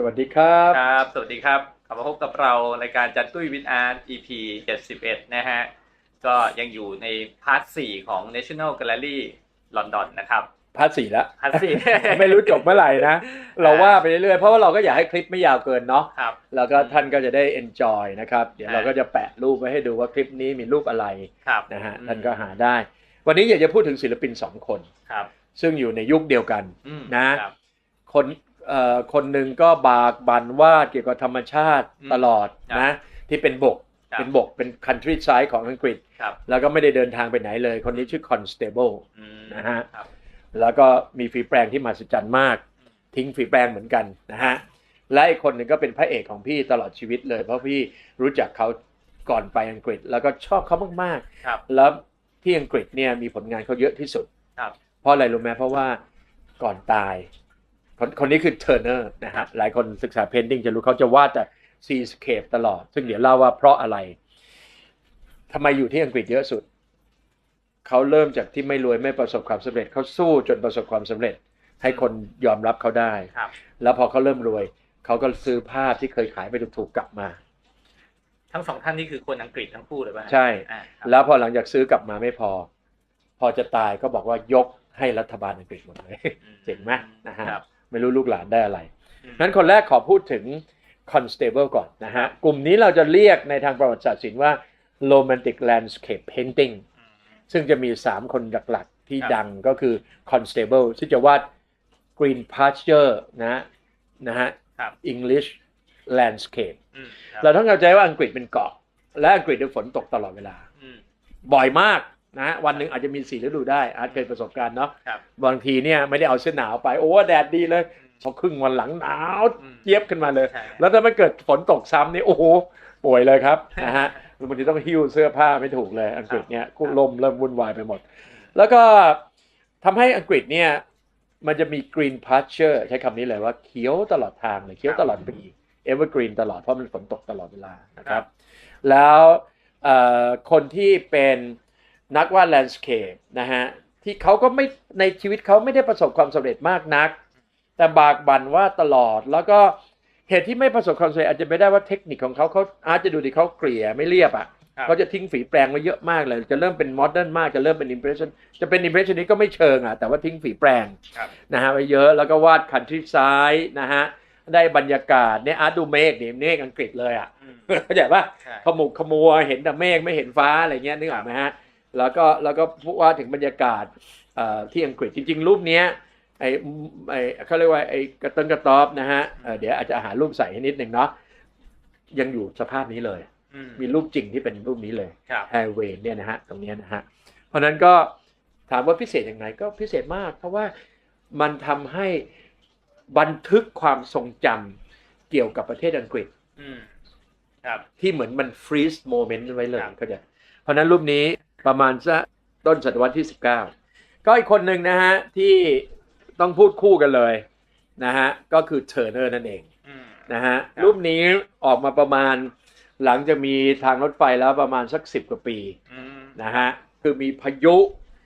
สวัสดีครับ ครับ สวัสดีครับกลับมาพบกับเรารายการจันตุ้ยวินอาร์ EP 71 นะฮะ ก็ยังอยู่ในพาร์ท 4 ของ National Gallery ลอนดอนนะครับ พาร์ทสี่แล้ว พาร์ทสี่ไม่รู้จบเมื่อไหร่นะ เราว่าไปเรื่อยๆ เพราะว่าเราก็อยากให้คลิปไม่ยาวเกินเนาะ ครับ แล้วก็ท่านก็จะได้ enjoy นะครับ เดี๋ยวอ่าเราก็จะแปะรูปไว้ให้ดูว่าคลิปนี้มีรูปอะไรครับนะฮะอืมท่านก็หาได้ วันนี้อยากจะพูดถึงศิลปินสองคน ครับ ซึ่งอยู่ในยุคเดียวกันอืมนะครับคนเอ่อ คนหนึ่งก็บากบั่นวาดเกี่ยวกับธรรมชาติอืมตลอดครับนะที่เป็นบกครับเป็นบกเป็น country side ของอังกฤษครับแล้วก็ไม่ได้เดินทางไปไหนเลย คนนี้ชื่อ constable อืมนะฮะครับแล้วก็มีฝีแปลงที่มหัศจรรย์มาก ทิ้งฝีแปลงเหมือนกันนะฮะและอีกคนหนึ่งก็เป็นพระเอกของพี่ตลอดชีวิตเลย เพราะพี่รู้จักเขาก่อนไปอังกฤษ แล้วก็ชอบเขามากครับๆแล้วที่อังกฤษเนี่ยมีผลงานเขาเยอะที่สุดครับเพราะอะไรรู้ไหมเพราะว่าก่อนตาย คนคนนี้คือเทอร์เนอร์นะฮะหลายคนศึกษาเพนติงจะรู้เขาจะวาดแต่ซีสเคปตลอด ซึ่งเดี๋ยวเล่าว่าเพราะอะไรทำไมอยู่ที่อังกฤษเยอะสุด เขาเริ่มจากที่ไม่รวยไม่ประสบความสำเร็จเขาสู้จนประสบความสำเร็จ ให้คนยอมรับเขาได้ครับแล้วพอเขาเริ่มรวย เขาก็ซื้อภาพที่เคยขายไปถูกๆกลับมา ทั้งสองท่านนี่คือคนอังกฤษทั้งคู่เลยป่ะฮะใช่อ่าครับแล้วพอหลังจากซื้อกลับมาไม่พอ พอจะตายก็บอกว่ายกให้รัฐบาลอังกฤษหมดเลยอืมเจ๋งไหมนะฮะครับ ไม่รู้ลูกหลานได้อะไรอืมนั้นคนแรกขอพูดถึง Constable ก่อนนะฮะ กลุ่มนี้เราจะเรียกในทางประวัติศาสตร์ศิลป์ว่า Romantic Landscape Painting อืมซึ่งจะมี 3 คนหลักๆ ที่ครับดังก็คือ Constable ซึ่งจะวาด Green Pasture นะนะฮะครับ English Landscape อืมครับเราต้องเข้าใจว่าอังกฤษเป็นเกาะ และอังกฤษเนี่ยฝนตกตลอดเวลาอืมบ่อยมาก นะฮะวันหนึ่งอาจจะมีสี่ฤดูได้อาจเคยประสบการณ์เนาะครับบางทีเนี่ยไม่ได้เอาเสื้อหนาวไปโอ้แดดดีเลยอืมพอครึ่งวันหลังหนาวอืมเจี๊ยบขึ้นมาเลยใช่แล้วถ้ามันเกิดฝนตกซ้ำนี่โอ้โหป่วยเลยครับนะฮะบางทีต้องหิ้วเสื้อผ้าไม่ถูกเลย อังกฤษเนี่ยกุลมเริ่มวุ่นวายไปหมด แล้วก็ทำให้อังกฤษเนี่ยมันจะมี green pasture ใช้คำนี้เลยว่าเขียวตลอดทางเลยเขียวตลอดปี evergreen ตลอดเพราะมันฝนตกตลอดเวลานะครับ แล้วเอ่อคนที่เป็น นักวาดแลนด์สเคปนะฮะที่เขาก็ไม่ในชีวิตเขาไม่ได้ประสบความสำเร็จมากนัก แต่บากบั่นว่าดตลอดแล้วก็เหตุที่ไม่ประสบความสำเร็จอาจจะไม่ได้ว่าเทคนิคของเขาเขาอาจจะดูดิเขาเกลี่ยไม่เรียบอะครับเขาจะทิ้งฝีแปลงไว้เยอะมากเลย จะเริ่มเป็นโมเดิร์นมากจะเริ่มเป็นอิมเพรสชันจะเป็นอิมเพรสชันนี้ก็ไม่เชิงอะแต่ว่าทิ้งฝีแปลงครับนะฮะไว้เยอะแล้วก็วาดคันทรีไซด์นะฮะได้บรรยากาศเนี่ยอาร์ตดูเมฆเนี่ยเมฆอังกฤษเลยอะอืมเข้าใจป่ะใช่ขมุกขมัวเห็นแต่เมฆไม่เห็นฟ้าอะไรเงี้ยนึกออกไหมฮะ แล้วก็แล้วก็พูดว่าถึงบรรยากาศเอ่อที่อังกฤษจริง ๆ รูปเนี้ยไอ้ไอ้เขาเรียกว่าไอ้กระต้นกระต๊อบนะฮะเอ่อเดี๋ยวอาจจะหารูปใส่ให้นิดหนึ่งเนาะยังอยู่สภาพนี้เลยอืมมีรูปจริงที่เป็นรูปนี้เลยครับแฮร์เวนเนี่ยนะฮะตรงเนี้ยนะฮะเพราะฉะนั้นก็ถามว่าพิเศษอย่างไรก็พิเศษมาก เพราะว่ามันทำให้บันทึกความทรงจำเกี่ยวกับประเทศอังกฤษอืมครับที่เหมือนมันฟรีซโมเมนต์ไว้เลยครับเขาใจเพราะฉะนั้นรูปนี้ ประมาณสักต้นศตวรรษที่ 19 ก็อีกคนหนึ่งนะฮะที่ต้องพูดคู่กันเลยนะฮะก็คือเทอร์เนอร์นั่นเองอืมนะฮะครับรูปนี้ออกมาประมาณหลังจากมีทางรถไฟแล้วประมาณสัก10กว่าปีอืมนะฮะคือมีพายุ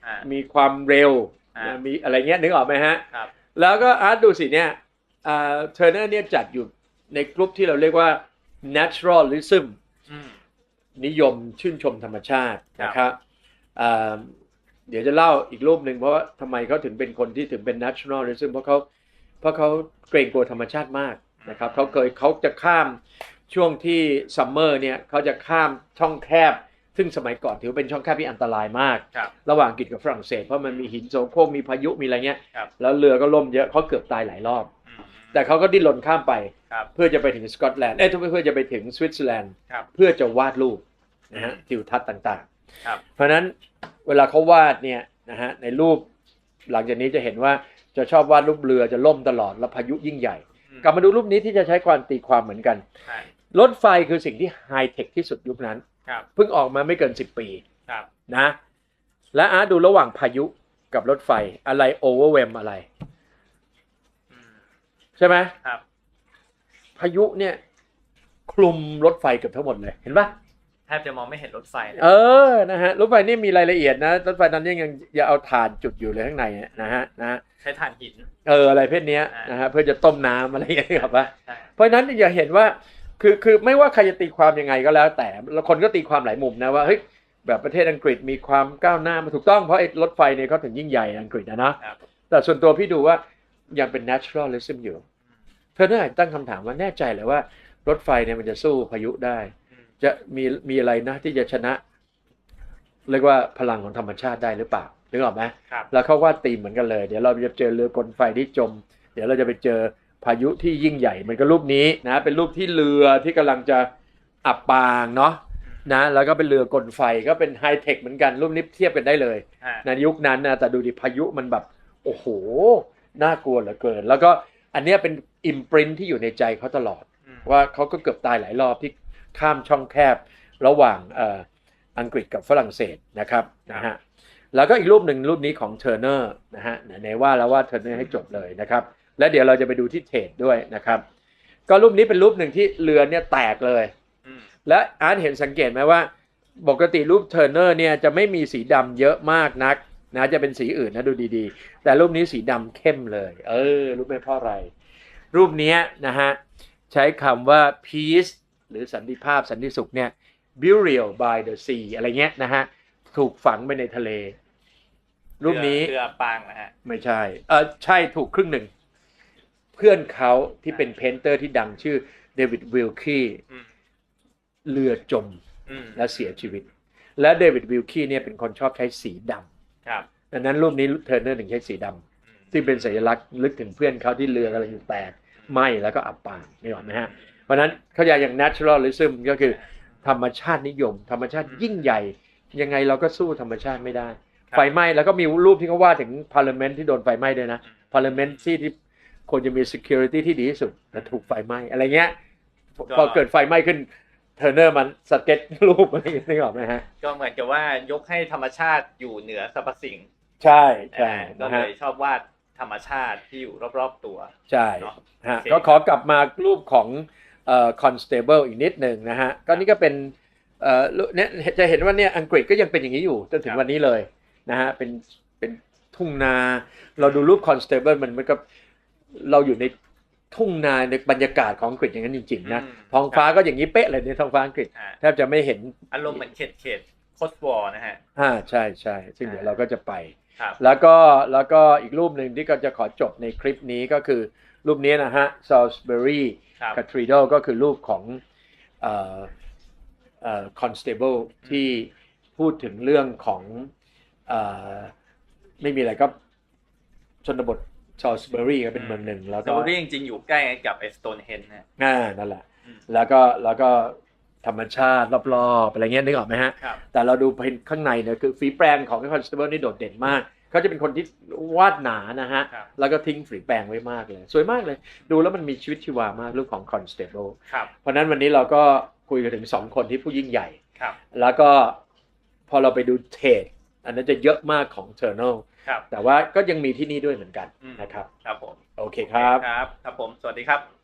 อ่ามีความเร็วอ่านะมีอะไรเงี้ยนึกออกไหมฮะครับแล้วก็อาร์ตดูสิเนี่ยเทอร์เนอร์เนี่ยจัดอยู่ในกลุ่มที่เราเรียกว่า naturalism อืมนิยมชื่นชมธรรมชาติครับนะครับอ่า เดี๋ยวจะเล่าอีกรูปหนึ่งเพราะว่าทำไมเขาถึงเป็นคนที่ถึงเป็น nationalism เพราะเขาเพราะเขาเกรงกลัวธรรมชาติมากนะครับเขาเคยเขาจะข้ามช่วงที่ซัมเมอร์เนี่ยเขาจะข้ามช่องแคบ ซึ่งสมัยก่อนถือว่าเป็นช่องแคบที่อันตรายมากครับระหว่างอังกฤษกับฝรั่งเศสเพราะมันมีหินโสโครกมีพายุมีอะไรเงี้ยครับแล้วเรือก็ล่มเยอะเขาเกือบตายหลายรอบอืมแต่เขาก็ดิ้นรนข้ามไปครับเพื่อจะไปถึงสกอตแลนด์เอ้ยเพื่อจะไปถึงสวิตเซอร์แลนด์ครับเพื่อจะวาดรูปนะฮะทิวทัศน์ต่างครับๆ เพราะฉะนั้นเวลาเขาวาดเนี่ยนะฮะในรูปหลังจากนี้จะเห็นว่าจะชอบวาดรูปเรือจะล่มตลอดแล้วพายุยิ่งใหญ่อืมกลับมาดูรูปนี้ที่จะใช้ความตีความเหมือนกันใช่รถไฟคือสิ่งที่ไฮเทคที่สุดยุคนั้นครับเพิ่งออกมาไม่เกิน 10 ปีครับนะ และอาร์ตดูระหว่างพายุกับรถไฟอะไรโอเวอร์เวมอะไรอืมใช่ไหมครับพายุเนี่ยคลุมรถไฟเกือบทั้งหมดเลยเห็นปะ แทบจะมองไม่เห็นรถไฟเลยเออนะฮะรถไฟนี่มีรายละเอียดนะรถไฟนั้นยังยังเอาถ่านจุดอยู่เลยข้างในอะนะฮะนะฮะใช้ถ่านหินเอออะไรเพศเนี้ยอ่านนะฮะเพื่อจะต้มน้ำอะไรอย่างเงี้ยครับว่าใช่เพราะฉะนั้นอย่าเห็นว่าคือคือไม่ว่าใครจะตีความยังไงก็แล้ว แต่แล้วคนก็ตีความหลายมุมนะว่าเฮ้ยแบบประเทศอังกฤษมีความก้าวหน้ามาถูกต้องเพราะไอ้รถไฟเนี่ยเขาถึงยิ่งใหญ่อังกฤษนะเนาะครับแต่ส่วนตัวพี่ดูว่ายังเป็น naturalism อยู่เธอน่าจะตั้งคำถามว่าแน่ใจเลยว่ารถไฟเนี่ยมันจะสู้พายุได้อืม จะมีมีอะไรนะที่จะชนะ เรียกว่าพลังของธรรมชาติได้หรือเปล่านึกออกไหมครับแล้วเขาว่าตีมเหมือนกันเลย เดี๋ยวเราจะเจอเรือกลไฟที่จม เดี๋ยวเราจะไปเจอพายุที่ยิ่งใหญ่เหมันก็รูปนี้นะ เป็นรูปที่เรือที่กำลังจะอับปางเนาะนะแล้วก็เป็นเรือกลไฟก็เป็นไฮเทคเหมือนกันรูปนี้เทียบกันได้เลยอ่าในยุคนั้นนะแต่ดูดิพายุมันแบบโอ้โหน่ากลัวเหลือเกิน แล้วก็อันเนี้ยเป็นอิมปรินที่อยู่ในใจเขาตลอดอืมว่าเขาก็เกือบตายหลายรอบที่ ข้ามช่องแคบระหว่างเอ่ออังกฤษกับฝรั่งเศสนะครับนะฮะแล้วก็อีกรูปหนึ่งรูปนี้ของเทอร์เนอร์นะฮะไหนๆว่าแล้วว่าเทอร์เนอร์ให้จบเลยนะครับและเดี๋ยวเราจะไปดูที่เทรดด้วยนะครับ ก็รูปนี้เป็นรูปหนึ่งที่เรือเนี่ยแตกเลยอืมและอาร์ตเห็นสังเกตไหมว่า ปกติรูปเทอร์เนอร์เนี่ยจะไม่มีสีดำเยอะมากนักนะจะเป็นสีอื่นนะดูดีๆ แต่รูปนี้สีดำเข้มเลย เออ รู้ไหมเพราะอะไร รูปเนี้ยนะฮะ ใช้คำว่า peace หรือสันติภาพสันติสุขเนี่ย burial by the sea อะไรเงี้ยนะฮะ ถูกฝังไปในทะเล รูปนี้เรือปางนะฮะ ไม่ใช่ เออใช่ถูกครึ่งหนึ่ง เพื่อนเขาที่เป็นเพนเตอร์ที่ดังชื่อเดวิดวิลคีอืมเรือจมอืมและเสียชีวิต และเดวิดวิลคีเนี่ยเป็นคนชอบใช้สีดำครับดังนั้นรูปนี้เทอร์เนอร์ถึงใช้สีดำอืมซึ่งเป็นสัญลักษณ์ลึกถึงเพื่อนเขาที่เรือกำลังจะแตกไหมแล้วก็อับปางนี่หรอกไหมฮะ เพราะฉะนั้นเขาอยากอย่าง naturalism ก็คือธรรมชาตินิยม ธรรมชาติยิ่งใหญ่ ยังไงเราก็สู้ธรรมชาติไม่ได้ครับไฟไหม้แล้วก็มีรูปที่เขาว่าถึง parliament ที่โดนไฟไหม้ด้วยนะ parliament ที่ที่ควรจะมี security ที่ดีที่สุดแต่ถูกไฟไหม้อะไรเงี้ยพอเกิดไฟไหม้ขึ้นเทอร์เนอร์มันสเก็ตรูปอะไรอย่างเงี้ยนึกออกไหมฮะ ก็เหมือนกับว่ายกให้ธรรมชาติอยู่เหนือสรรพสิ่ง ใช่ใช่ก็นะเลฮะยชอบวาดธรรมชาติที่อยู่รอบๆตัว ใช่เนอะฮะโอเคก็ขอกลับมารูปของ เอ่อ constable อีกนิดหนึ่งนะฮะก็นี่ก็เป็นเอ่อรูปเนี่ยจะเห็นว่าเนี่ยอังกฤษก็ยังเป็นอย่างนี้อยู่จนถึงวันนี้เลยนะฮะเป็นเป็นทุ่งนาเราดูรูป constable มันเหมันก็เราอยู่ในทุ่งนาในบรรยากาศของอังกฤษอย่างนั้นจริงๆนะอืมท้องฟ้าก็อย่างนี้เป๊ะเลยในท้องฟ้าอังกฤษอ่าแทบจะไม่เห็นอารมณ์เหมือนเขตเขตโคสวอร์นะฮะอ่าใช่ใช่ซึ่งอ่าเดี๋ยวเราก็จะไปครับแล้วก็แล้วก็อีกรูปหนึ่งที่ก็จะขอจบในคลิปนี้ก็คือ รูปนี้นะฮะ Salisbury ครับ Cathedral ก็คือรูปของเอ่อเอ่อ Constable ที่พูดถึงเรื่องของเอ่อไม่มีอะไรก็ชนบท Salisbury ก็เป็นเมืองหนึ่งแล้วสก็ตอรี่จริงๆอยู่ใกล้กับไอสโตนเฮนนะอ่านั่นแหละอืมแล้วก็แล้วก็ธรรมชาติรอบๆอะไรเงี้ยนึกออกไหมฮะครับแต่เราดูข้างในเนี่ยคือฝีแปรงของคอนสเตเบิลนี่โดดเด่นมาก เขาจะเป็นคนที่ วาดหนานะฮะ ครับ แล้วก็ทิ้งฝีแปรงไว้มากเลย สวยมากเลย ดูแล้วมันมีชีวิตชีวามากเรื่องของคอนสเตเบิลครับเพราะฉะนั้นวันนี้เราก็คุยกันถึงสองคนที่ผู้ยิ่งใหญ่ ครับแล้วก็พอเราไปดูเทรดอันนั้นจะเยอะมากของเทอร์เนลครับแต่ว่าก็ยังมีที่นี่ด้วยเหมือนกันอืมนะครับ ครับผมโอเคครับ ครับ ครับผม สวัสดีครับ